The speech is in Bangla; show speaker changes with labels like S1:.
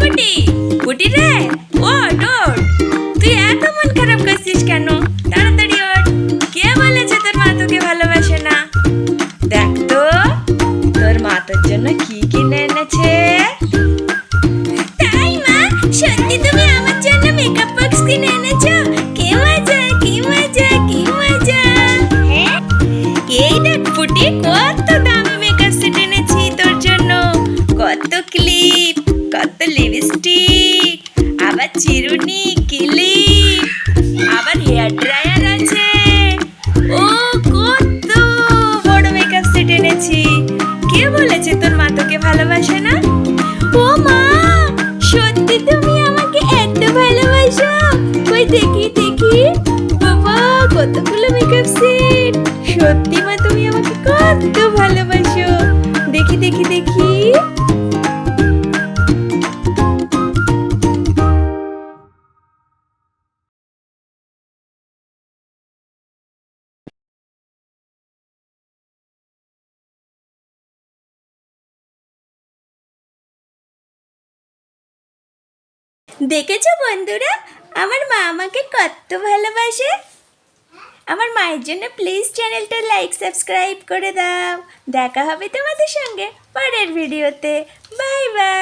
S1: বুটি বুটি রে? ওট ওট তুই এত মন খারাপ করছিস কেন? তাড়াতাড়ি ওঠ। কে বলেছে তোর মা তোকে ভালোবাসে না? দেখ তো, তোর মা তোর জন্য কি কিনে এনেছে? তাই মা, সত্যি তুমি আমার জন্য মেকআপ বক্স কিনে এনেছো? কি মজা কি মজা কি মজা। হ্যাঁ? এই দেখ ফুটি কত দামি মেকআপ সেট এনেছি তোর জন্য। কত ক্লিপ লিপস্টিক আবার চিরুনি ক্লিপ আবার হেয়ার ড্রায়ার আছে ও কত বড় মেকআপ সেট এনেছি। কে বলেছে তোর মা তোকে ভালোবাসে না? ও মা, সত্যি তুমি আমাকে এত ভালোবাসো? কই দেখি দেখি। বাবা, কতগুলো মেকআপ সেট সত্যি মা, তুমি আমাকে কত ভালোবাসো। দেখি দেখি দেখি। দেখেছ বন্ধুরা? আমার মা আমাকে কত ভালোবাসে। আমার মায়ের জন্য প্লিজ চ্যানেলটা লাইক সাবস্ক্রাইব করে দাও। দেখা হবে তোমাদের সঙ্গে পরের ভিডিওতে বাই বাই